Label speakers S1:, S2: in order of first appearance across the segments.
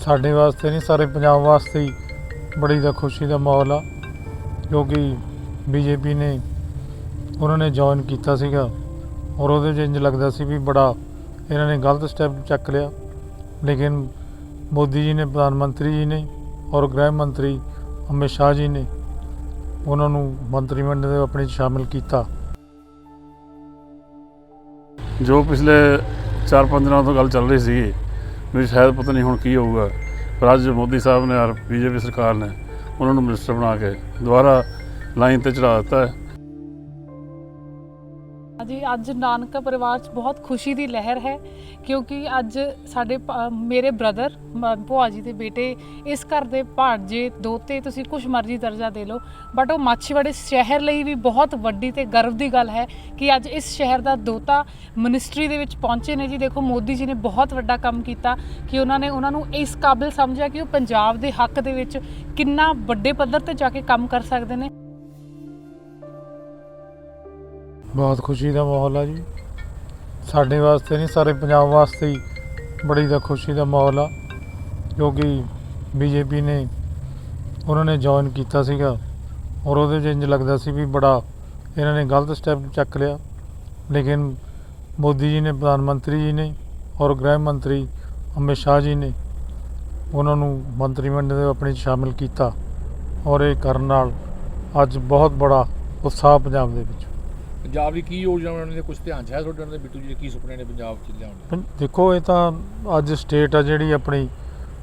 S1: ਸਾਡੇ ਵਾਸਤੇ ਨਹੀਂ, ਸਾਰੇ ਪੰਜਾਬ ਵਾਸਤੇ ਹੀ ਬੜੀ ਦਾ ਖੁਸ਼ੀ ਦਾ ਮਾਹੌਲ ਆ, ਕਿਉਂਕਿ ਬੀਜੇਪੀ ਨੇ ਉਹਨਾਂ ਨੇ ਜੁਆਇਨ ਕੀਤਾ ਸੀਗਾ ਔਰ ਉਹਦੇ 'ਚ ਇੰਜ ਲੱਗਦਾ ਸੀ ਵੀ ਬੜਾ ਇਹਨਾਂ ਨੇ ਗਲਤ ਸਟੈਪ ਚੱਕ ਲਿਆ। ਲੇਕਿਨ ਮੋਦੀ ਜੀ ਨੇ, ਪ੍ਰਧਾਨ ਮੰਤਰੀ ਜੀ ਨੇ ਔਰ ਗ੍ਰਹਿ ਮੰਤਰੀ ਅਮਿਤ ਸ਼ਾਹ ਜੀ ਨੇ ਉਹਨਾਂ ਨੂੰ ਮੰਤਰੀ ਮੰਡਲ ਦੇ ਆਪਣੇ 'ਚ ਸ਼ਾਮਿਲ ਕੀਤਾ।
S2: ਜੋ ਪਿਛਲੇ 4-5 ਦਿਨਾਂ ਤੋਂ ਗੱਲ ਚੱਲ ਰਹੀ ਸੀ ਮੇਰੀ ਸ਼ਾਇਦ ਪਤਾ ਨਹੀਂ ਹੁਣ ਕੀ ਹੋਊਗਾ, ਪਰ ਅੱਜ ਮੋਦੀ ਸਾਹਿਬ ਨੇ ਔਰ ਬੀਜੇਪੀ ਸਰਕਾਰ ਨੇ ਉਹਨਾਂ ਨੂੰ ਮਿਨਿਸਟਰ ਬਣਾ ਕੇ ਦੁਬਾਰਾ ਲਾਈਨ ਤੇ ਚੜਾ ਦਿੱਤਾ ਹੈ।
S3: ਜੀ ਅੱਜ ਨਾਨਕਾ ਪਰਿਵਾਰ 'ਚ ਬਹੁਤ ਖੁਸ਼ੀ ਦੀ ਲਹਿਰ ਹੈ, ਕਿਉਂਕਿ ਅੱਜ ਸਾਡੇ ਪ- ਮੇਰੇ ਬ੍ਰਦਰ ਭੂਆ ਜੀ ਦੇ ਬੇਟੇ ਇਸ ਘਰ ਦੇ ਭਾਣਜੇ, ਦੋਤੇ, ਤੁਸੀਂ ਕੁਛ ਮਰਜ਼ੀ ਦਰਜਾ ਦੇ ਲਓ ਬਟ ਉਹ ਮਾਛੀਵਾੜੇ ਸ਼ਹਿਰ ਲਈ ਵੀ ਬਹੁਤ ਵੱਡੀ ਤੇ ਗਰਵ ਦੀ ਗੱਲ ਹੈ ਕਿ ਅੱਜ ਇਸ ਸ਼ਹਿਰ ਦਾ ਦੋਤਾ ਮਿਨਿਸਟਰੀ ਦੇ ਵਿੱਚ ਪਹੁੰਚੇ ਨੇ ਜੀ। ਦੇਖੋ, ਮੋਦੀ ਜੀ ਨੇ ਬਹੁਤ ਵੱਡਾ ਕੰਮ ਕੀਤਾ ਕਿ ਉਹਨਾਂ ਨੇ, ਉਹਨਾਂ ਨੂੰ ਇਸ ਕਾਬਿਲ ਸਮਝਿਆ ਕਿ ਉਹ ਪੰਜਾਬ ਦੇ ਹੱਕ ਦੇ ਵਿੱਚ ਕਿੰਨਾ ਵੱਡੇ ਪੱਧਰ ਤੇ ਜਾ ਕੇ ਕੰਮ ਕਰ ਸਕਦੇ ਨੇ।
S1: ਬਹੁਤ ਖੁਸ਼ੀ ਦਾ ਮਾਹੌਲ ਆ ਜੀ। ਸਾਡੇ ਵਾਸਤੇ ਨਹੀਂ, ਸਾਰੇ ਪੰਜਾਬ ਵਾਸਤੇ ਹੀ ਬੜੀ ਦਾ ਖੁਸ਼ੀ ਦਾ ਮਾਹੌਲ ਆ। ਕਿਉਂਕਿ ਬੀਜੇਪੀ ਨੇ, ਉਹਨਾਂ ਨੇ ਜੁਆਇਨ ਕੀਤਾ ਸੀਗਾ ਔਰ ਉਹਦੇ 'ਚ ਇੰਜ ਲੱਗਦਾ ਸੀ ਵੀ ਬੜਾ ਇਹਨਾਂ ਨੇ ਗਲਤ ਸਟੈਪ ਚੱਕ ਲਿਆ। ਲੇਕਿਨ ਮੋਦੀ ਜੀ ਨੇ, ਪ੍ਰਧਾਨ ਮੰਤਰੀ ਜੀ ਨੇ ਔਰ ਗ੍ਰਹਿ ਮੰਤਰੀ ਅਮਿਤ ਸ਼ਾਹ ਜੀ ਨੇ ਉਹਨਾਂ ਨੂੰ ਮੰਤਰੀ ਮੰਡਲ ਦੇ ਆਪਣੇ ਸ਼ਾਮਿਲ ਕੀਤਾ ਔਰ ਇਹ ਕਰਨ ਨਾਲ ਅੱਜ ਬਹੁਤ ਬੜਾ ਉਤਸ਼ਾਹ ਪੰਜਾਬ ਦੇ ਵਿੱਚ।
S4: ਪੰਜਾਬ ਦੀ ਕੀ ਯੋਜਨਾ ਉਹਨਾਂ ਕੁਝ ਧਿਆਨ ਚ ਹੈ ਤੁਹਾਡੇ ਉਹਨਾਂ ਬਿੱਟੂ ਜੀ ਦੇ ਕੀ ਸੁਪਨੇ ਨੇ ਪੰਜਾਬ ਚ ਲਿਆਉਣ ਦੇ?
S1: ਪੰ- ਦੇਖੋ, ਇਹ ਤਾਂ ਅੱਜ ਸਟੇਟ ਆ ਜਿਹੜੀ ਆਪਣੀ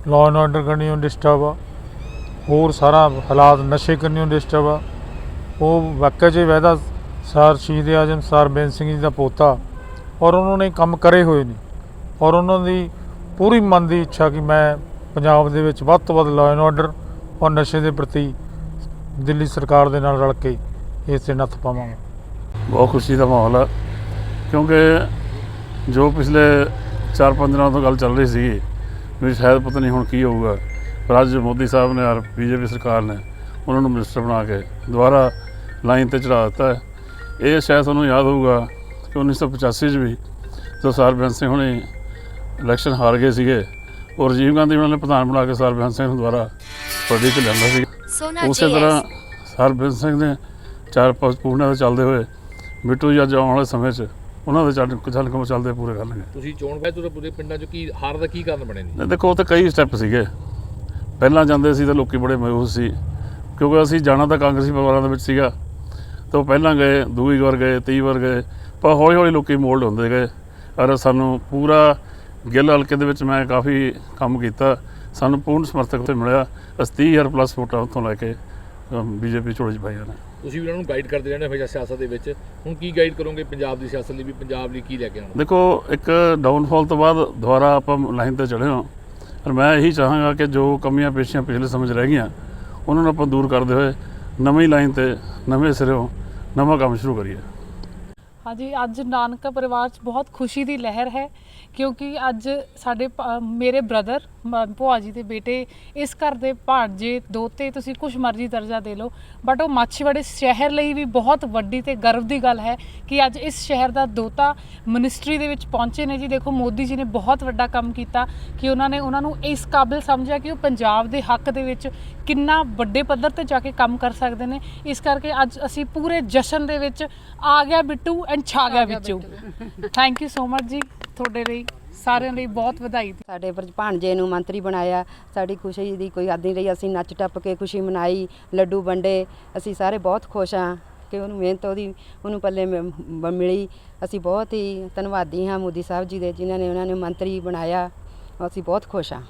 S1: ਲਾਅ ਐਂਡ ਆਰਡਰ ਕਰਨੀ ਉਹ ਡਿਸਟਰਬ ਆ। ਹੋਰ ਸਾਰਾ ਹਾਲਾਤ ਨਸ਼ੇ ਕਰਨੀ ਉਹ ਡਿਸਟਰਬ ਆ। ਉਹ ਵਾਕਿਆ 'ਚ ਵੈਦਾ ਸਰ ਸ਼ਹੀਦ ਆਜਮ, ਸਰ ਬੇਨ ਸਿੰਘ ਜੀ ਦਾ ਪੋਤਾ ਔਰ ਉਹਨਾਂ ਨੇ ਕੰਮ ਕਰੇ ਹੋਏ ਨੇ ਔਰ ਉਹਨਾਂ ਦੀ ਪੂਰੀ ਮਨ ਦੀ ਇੱਛਾ ਕਿ ਮੈਂ ਪੰਜਾਬ ਦੇ ਵਿੱਚ ਵੱਧ ਤੋਂ ਵੱਧ ਲਾਅ ਐਂਡ ਆਰਡਰ ਔਰ ਨਸ਼ੇ ਦੇ ਪ੍ਰਤੀ ਦਿੱਲੀ ਸਰਕਾਰ ਦੇ ਨਾਲ ਰਲ ਕੇ ਇਸ ਤੇ ਨੱਥ ਪਾਵਾਂਗਾ।
S2: ਬਹੁਤ ਖੁਸ਼ੀ ਦਾ ਮਾਹੌਲ ਹੈ ਕਿਉਂਕਿ ਜੋ ਪਿਛਲੇ 4-5 ਦਿਨਾਂ ਤੋਂ ਗੱਲ ਚੱਲ ਰਹੀ ਸੀ ਵੀ ਸ਼ਾਇਦ ਪਤਾ ਨਹੀਂ ਹੁਣ ਕੀ ਹੋਊਗਾ ਪਰ ਅੱਜ ਮੋਦੀ ਸਾਹਿਬ ਨੇ ਔਰ ਬੀਜੇਪੀ ਸਰਕਾਰ ਨੇ ਉਹਨਾਂ ਨੂੰ ਮਿਨਿਸਟਰ ਬਣਾ ਕੇ ਦੁਬਾਰਾ ਲਾਈਨ ਤੇ ਚੜਾ ਦਿੱਤਾ ਇਹ ਸ਼ਾਇਦ ਤੁਹਾਨੂੰ ਯਾਦ ਹੋਊਗਾ ਕਿ 1985 'ਚ ਵੀ ਜਦੋਂ ਸਰ ਬੇਅੰਤ ਸਿੰਘ ਹੁਣੇ ਇਲੈਕਸ਼ਨ ਹਾਰ ਗਏ ਸੀਗੇ ਔਰ ਰਾਜੀਵ ਗਾਂਧੀ ਉਹਨਾਂ ਨੇ ਪ੍ਰਧਾਨ ਬਣਾ ਕੇ ਸਰ ਬੇਅੰਤ ਸਿੰਘ ਨੂੰ ਦੁਬਾਰਾ ਪਰਦੀ ਤੇ ਲਿਆਂਦਾ ਸੀ। ਉਸੇ ਤਰ੍ਹਾਂ ਸਰ ਬੇਅੰਤ ਸਿੰਘ ਨੇ ਚਾਰ ਪੰਜ ਪੂਰਨਿਆਂ ਦੇ ਚੱਲਦੇ ਹੋਏ ਬਿੱਟੂ ਜੀ ਅੱਜ ਆਉਣ ਵਾਲੇ ਸਮੇਂ 'ਚ ਉਹਨਾਂ ਦੇ ਚੱਲ ਚੱਲ ਕੰਮ ਚੱਲਦੇ ਪੂਰੇ ਕਰਨਗੇ
S4: ਤੁਸੀਂ ਚੋਣ ਬਾਅਦ ਤੁਹਾਡੇ ਪੂਰੇ ਪਿੰਡਾਂ ਚ ਕੀ ਹਾਰ ਦਾ ਕੀ ਕਾਰਨ ਬਣੇ ਨੇ?
S2: ਨਹੀਂ ਦੇਖੋ ਉਹ ਤਾਂ ਕਈ ਸਟੈਪ ਸੀਗੇ। ਪਹਿਲਾਂ ਜਾਂਦੇ ਸੀ ਤਾਂ ਲੋਕੀ ਬੜੇ ਮਾਯੂਸ ਸੀ ਕਿਉਂਕਿ ਅਸੀਂ ਜਾਣਾ ਤਾਂ ਕਾਂਗਰਸੀ ਪਰਿਵਾਰਾਂ ਦੇ ਵਿੱਚ ਸੀਗਾ। ਤਾਂ ਪਹਿਲਾਂ ਗਏ ਦੂਈ ਵਾਰ ਗਏ ਤੀਹ ਵਾਰ ਗਏ ਪਰ ਹੌਲੀ ਹੌਲੀ ਲੋਕੀ ਮੋਲਡ ਹੁੰਦੇ ਗਏ। ਔਰ ਸਾਨੂੰ ਪੂਰਾ ਗਿੱਲ ਹਲਕੇ ਦੇ ਵਿੱਚ ਮੈਂ ਕਾਫੀ ਕੰਮ ਕੀਤਾ। ਸਾਨੂੰ ਪੂਰਨ ਸਮਰਥਕ ਉੱਥੇ ਮਿਲਿਆ। ਅਸੀਂ 30000 ਪਲੱਸ ਵੋਟਾਂ ਉੱਥੋਂ ਲੈ ਕੇ ਬੀਜੇਪੀ ਝੋਲੇ 'ਚ ਪਾਈਆਂ ਨੇ
S4: ਤੁਸੀਂ ਵੀ ਉਹਨਾਂ ਨੂੰ ਗਾਈਡ ਕਰਦੇ ਰਹਿੰਦੇ ਹੋ ਹਮੇਸ਼ਾ ਸਿਆਸਤ ਦੇ ਵਿੱਚ। ਹੁਣ ਕੀ ਗਾਈਡ ਕਰੋਗੇ ਪੰਜਾਬ ਦੀ ਸਿਆਸਤ ਲਈ ਵੀ ਪੰਜਾਬ ਲਈ ਕੀ ਲੈ ਕੇ ਆਉਣਾ?
S2: ਦੇਖੋ ਇੱਕ ਡਾਊਨਫਾਲ ਤੋਂ ਬਾਅਦ ਦੁਬਾਰਾ ਆਪਾਂ ਲਾਈਨ ਤੇ ਚੜ੍ਹੇ ਹਾਂ। ਪਰ ਮੈਂ ਇਹੀ ਚਾਹਾਂਗਾ ਕਿ ਜੋ ਕਮੀਆਂ ਪੇਸ਼ੀਆਂ ਪਿਛਲੇ ਸਮੇਂ 'ਚ ਰਹਿ ਗਈਆਂ ਉਹਨਾਂ ਨੂੰ ਆਪਾਂ ਦੂਰ ਕਰਦੇ ਹੋਏ ਨਵੀਂ ਲਾਈਨ ਤੇ ਨਵੇਂ ਸਿਰੋਂ ਨਵਾਂ ਕੰਮ ਸ਼ੁਰੂ ਕਰੀਏ।
S3: ਹਾਂਜੀ ਅੱਜ ਨਾਨਕਾ ਪਰਿਵਾਰ 'ਚ ਬਹੁਤ ਖੁਸ਼ੀ ਦੀ ਲਹਿਰ ਹੈ। ਕਿਉਂਕਿ ਅੱਜ ਸਾਡੇ ਪ- ਮੇਰੇ ਬ੍ਰਦਰ ਭੂਆ ਜੀ ਦੇ ਬੇਟੇ ਇਸ ਘਰ ਦੇ ਭਾਣਜੇ ਦੋਤੇ ਤੁਸੀਂ ਕੁਛ ਮਰਜ਼ੀ ਦਰਜਾ ਦੇ ਲਓ ਬਟ ਉਹ ਮਾਛੀਵਾੜੇ ਸ਼ਹਿਰ ਲਈ ਵੀ ਬਹੁਤ ਵੱਡੀ ਤੇ ਗਰਵ ਦੀ ਗੱਲ ਹੈ ਕਿ ਅੱਜ ਇਸ ਸ਼ਹਿਰ ਦਾ ਦੋਤਾ ਮਿਨਿਸਟਰੀ ਦੇ ਵਿੱਚ ਪਹੁੰਚੇ ਨੇ ਜੀ। ਦੇਖੋ ਮੋਦੀ ਜੀ ਨੇ ਬਹੁਤ ਵੱਡਾ ਕੰਮ ਕੀਤਾ ਕਿ ਉਹਨਾਂ ਨੇ ਉਹਨਾਂ ਨੂੰ ਇਸ ਕਾਬਿਲ ਸਮਝਿਆ ਕਿ ਉਹ ਪੰਜਾਬ ਦੇ ਹੱਕ ਦੇ ਵਿੱਚ ਕਿੰਨਾ ਵੱਡੇ ਪੱਧਰ ਤੇ ਜਾ ਕੇ ਕੰਮ ਕਰ ਸਕਦੇ ਨੇ। ਇਸ ਕਰਕੇ ਅੱਜ ਅਸੀਂ ਪੂਰੇ ਜਸ਼ਨ ਦੇ ਵਿੱਚ ਆ ਗਿਆ ਬਿੱਟੂ ਐਂਡ ਛਾ ਗਿਆ ਵਿੱਚੋਂ ਥੈਂਕ ਯੂ ਸੋ ਮਚ ਜੀ। ਤੁਹਾਡੇ ਲਈ, ਸਾਰਿਆਂ ਲਈ ਬਹੁਤ ਵਧਾਈ
S5: ਸਾਡੇ ਪਰ ਭਾਣਜੇ ਨੂੰ ਮੰਤਰੀ ਬਣਾਇਆ, ਸਾਡੀ ਖੁਸ਼ੀ ਦੀ ਕੋਈ ਹੱਦ ਨਹੀਂ ਰਹੀ, ਅਸੀਂ ਨੱਚ ਟੱਪ ਕੇ ਖੁਸ਼ੀ ਮਨਾਈ, ਲੱਡੂ ਵੰਡੇ, ਅਸੀਂ ਸਾਰੇ ਬਹੁਤ ਖੁਸ਼ ਹਾਂ ਕਿ ਉਹਨੂੰ ਮਿਹਨਤ ਉਹਦੀ, ਉਹਨੂੰ ਪੱਲੇ ਮ- ਮਿਲੀ। ਅਸੀਂ ਬਹੁਤ ਹੀ ਧੰਨਵਾਦੀ ਹਾਂ ਮੋਦੀ ਸਾਹਿਬ ਜੀ ਦੇ, ਜਿਨ੍ਹਾਂ ਨੇ ਉਹਨਾਂ ਨੇ ਮੰਤਰੀ ਬਣਾਇਆ, ਅਸੀਂ ਬਹੁਤ ਖੁਸ਼ ਹਾਂ।